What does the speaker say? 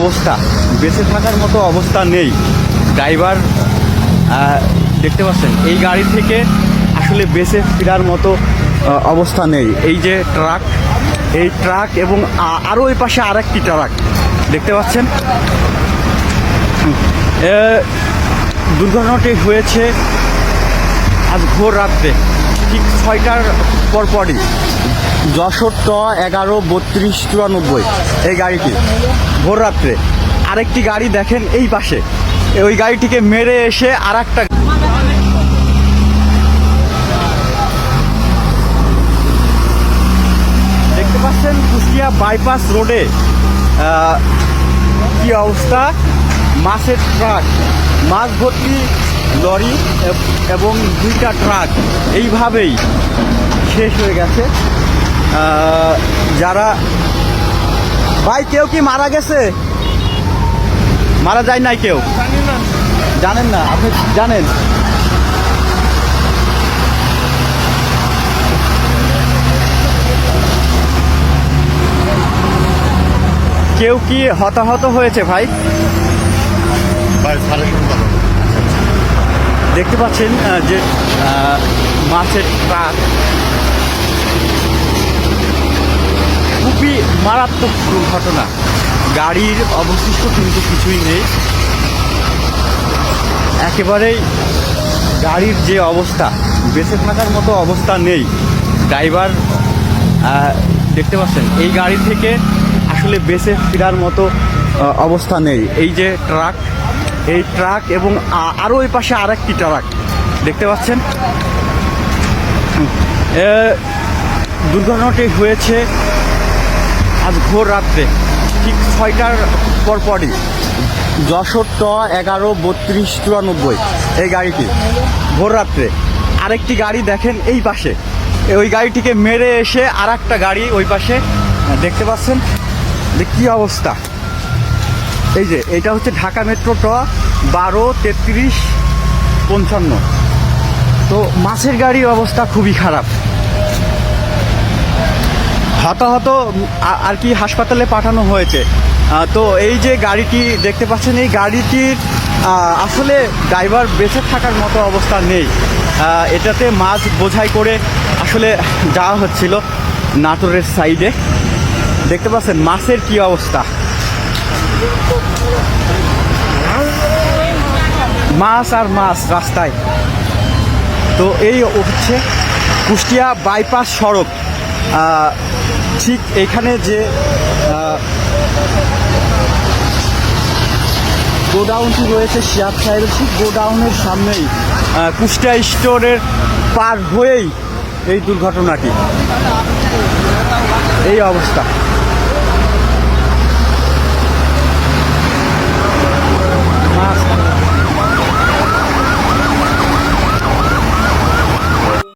অবস্থা, বেঁচে থাকার মতো অবস্থা নেই। ড্রাইভার দেখতে পাচ্ছেন, এই গাড়ি থেকে আসলে বেঁচে ফেরার মতো অবস্থা নেই। এই যে ট্রাক, এই ট্রাক এবং আরও ওই পাশে আর একটি ট্রাক, দেখতে পাচ্ছেন? দুর্ঘটনাটি হয়েছে আজ ভোর রাত্রে, ঠিক ছয়টার পরপরই। যশোর ট এগারো বত্রিশ চুরানব্বই। এই গাড়িটি ভোর রাত্রে। আরেকটি গাড়ি দেখেন এই পাশে। ওই গাড়িটিকে মেরে এসে আর একটা দেখতে পাচ্ছেন কুষ্টিয়া বাইপাস রোডে কি অবস্থা? মাছের ট্রাক, মাছ ভর্তি লরি এবং দুইটা ট্রাক। এইভাবেই শেষ হয়ে গেছে। যারা ভাই কেউ কি মারা গেছে? মারা যায় নাই কেউ? জানেন না আপনি জানেন। কেউ কি হতাহত হয়েছে ভাই? দেখতে পাচ্ছেন যে মাছের ট্রাক খুবই মারাত্মক দুর্ঘটনা। গাড়ির অবশিষ্ট কিন্তু কিছুই নেই। একেবারেই গাড়ির যে অবস্থা, বেঁচে থাকার মতো অবস্থা নেই। ড্রাইভার দেখতে পাচ্ছেন, এই গাড়ি থেকে আসলে বেঁচে ফেরার মতো অবস্থা নেই। এই যে ট্রাক, এই ট্রাক এবং আরও ওই পাশে আর একটি ট্রাক, দেখতে পাচ্ছেন? দুর্ঘটনাটি হয়েছে আজ ভোর রাত্রে, ঠিক ছয়টার পরপরই, যশোর ট এগারো বত্রিশ চুরানব্বই, এই গাড়িটি। ভোর রাত্রে, আরেকটি গাড়ি দেখেন এই পাশে। ওই গাড়িটিকে মেরে এসে আর একটা গাড়ি ওই পাশে দেখতে পাচ্ছেন? যে কী অবস্থা? এই যে, এটা হচ্ছে ঢাকা মেট্রো ট বারো তেত্রিশ পঞ্চান্ন। তো মাছের গাড়ির অবস্থা খুবই খারাপ। হতাহত আর কি হাসপাতালে পাঠানো হয়েছে। তো এই যে গাড়িটি দেখতে পাচ্ছেন, এই গাড়িটির আসলে ড্রাইভার বেঁচে থাকার মতো অবস্থা নেই। এটাতে মাছ বোঝাই করে আসলে যাওয়া হচ্ছিল নাটোরের সাইডে। দেখতে পাচ্ছেন, মাছের কি অবস্থা? মাছ আর মাছ রাস্তায়। তো এই হচ্ছে কুষ্টিয়া বাইপাস সড়ক। ঠিক এখানে যে গোডাউনটি রয়েছে শিয়াদ সাহেবের, ঠিক গোডাউনের সামনেই কুষ্টিয়া স্টোরের পার হয়েই এই দুর্ঘটনাটি। এই অবস্থা।